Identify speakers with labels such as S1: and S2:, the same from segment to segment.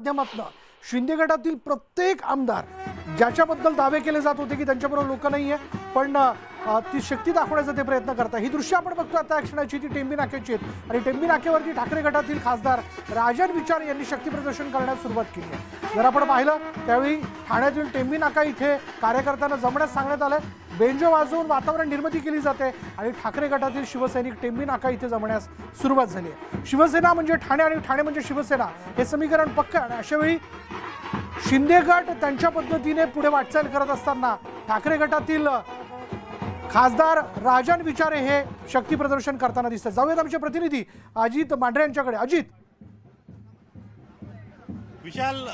S1: माध्यमातून शिंदे गटातील प्रत्येक आमदार ज्याच्याबद्दल दावे केले जात होते की त्यांच्याबरोबर लोक नाही आहे पण ती शक्ती दाखवण्याचा ते प्रयत्न करतात. ही दृश्य आपण बघतो आता क्षणाची ती टेंबी नाक्याची आहेत. आणि टेंबी नाक्यावरती ठाकरे गटातील खासदार राजन विचार यांनी शक्ती प्रदर्शन करण्यास सुरुवात केली आहे. जर आपण पाहिलं त्यावेळी ठाण्यातील टेंबी नाका इथे कार्यकर्त्यांना जमण्यास सांगण्यात आलं बेंजो वाजवून वातावरण निर्मिती केली जाते आणि ठाकरे गटातील शिवसैनिक टेंबी नाका इथे जमण्यास सुरुवात झाली आहे. शिवसेना म्हणजे ठाणे आणि ठाणे म्हणजे शिवसेना हे समीकरण पक्क आणि अशावेळी शिंदे गट त्यांच्या पद्धतीने पुढे वाटचाल करत असताना ठाकरे गटातील खासदार राजन विचारे हे शक्ती प्रदर्शन करताना दिसतात. जाऊयात आमचे प्रतिनिधी अजित मांढरे यांच्याकडे. अजित.
S2: विशाल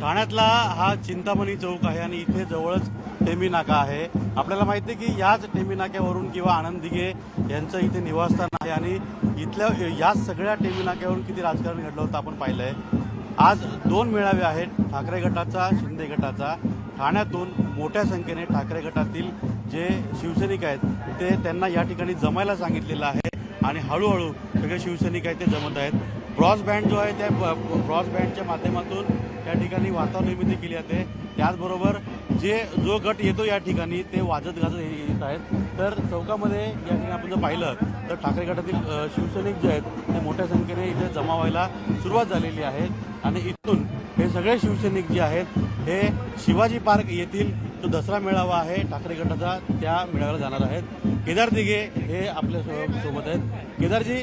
S2: ठाण्यातला हा चिंतामणी चौक आहे आणि इथे जवळच टेमी नाका आहे. आपल्याला माहिती आहे की याच टेमी नाक्यावरून किंवा आनंद दिघे यांचं इथे निवासस्थान आहे आणि इथल्या याच सगळ्या टेमी नाक्यावरून किती राजकारण घडलं होतं आपण पाहिलं आहे आज दोन मेळावे आहेत. ठाकरे गटाचा शिंदे गटाचा. ठाण्यातून मोठ्या संख्येने ठाकरे गटातील जे शिवसैनिक आहेत ते त्यांना या ठिकाणी जमायला सांगितलेलं आहे. आणि हळूहळू सगळे शिवसैनिक आहेत ते जमत आहेत. ब्रॉस बँड जो आहे त्या ब्रॉस बँडच्या माध्यमातून त्या ठिकाणी वातावरण निर्मिती केली जाते. त्याचबरोबर जे जो गट येतो या ठिकाणी ते वाजत गाजत येत आहेत. तर चौकामध्ये या ठिकाणी आपण जर पाहिलं तर ठाकरे गटातील शिवसैनिक जे आहेत ते मोठ्या संख्येने इथे जमा व्हायला सुरुवात झालेली आहे. आणि इथून हे सगळे शिवसैनिक जे आहेत हे शिवाजी पार्क येथील जो दसरा मेळावा आहे ठाकरे गटाचा त्या मेळाव्याला जाणार आहेत. केदार दिघे हे आपल्यासोबत आहेत. केदारजी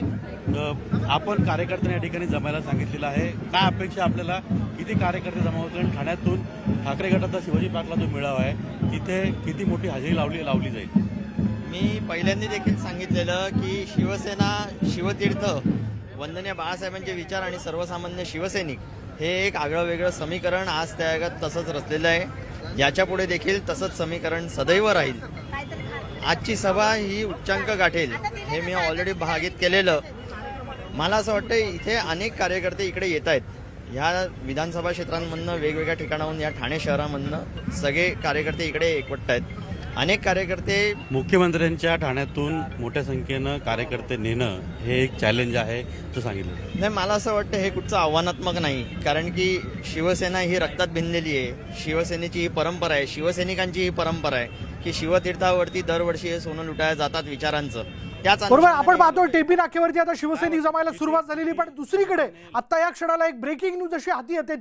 S2: आपण कार्यकर्त्यांना या ठिकाणी जमायला सांगितलेलं आहे. काय अपेक्षा आपल्याला? किती कार्यकर्ते जमा होतील? आणि ठाण्यातून ठाकरे गटाचा शिवाजी पार्कला जो मेळावा आहे तिथे किती मोठी हजेरी लावली लावली जाईल?
S3: मी पहिल्यांदा देखील सांगितलेलं की शिवसेना शिवतीर्थ वंदनीय बाळासाहेबांचे विचार आणि सर्वसामान्य शिवसैनिक हे एक आगळं वेगळं समीकरण आज त्या तसंच रचलेलं आहे. याच्यापुढे देखील तसंच समीकरण सदैव राहील. आजची सभा ही उच्चांक गाठेल हे मी ऑलरेडी भागीत केलेलं. मला असं वाटतं इथे अनेक कार्यकर्ते इकडे येत आहेत. ह्या विधानसभा क्षेत्रांमधनं वेगवेगळ्या ठिकाणाहून या ठाणे शहरामधनं सगळे कार्यकर्ते इकडे एकवटत आहेत. अनेक कार्यकर्ते
S2: मुख्यमंत्र्यांच्या ठाण्यातून मोठ्या संख्येनं कार्यकर्ते नेणं हे एक चॅलेंज आहे असं सांगितलं.
S3: नाही मला असं वाटतं हे कुठचं आव्हानात्मक नाही. कारण की शिवसेना ही रक्तात भिनलेली आहे. शिवसेनेची ही परंपरा आहे. शिवसैनिकांची ही परंपरा आहे की शिवतीर्थावरती दरवर्षी हे सोनं लुटायला जातात विचारांचं.
S1: बरोबर आपण पाहतो टेंबी नाक्यावरती आता शिवसैनिक जमायला सुरुवात झालेली पण दुसरीकडे आता या क्षणाला एक ब्रेकिंग न्यूज अशी हाती येते.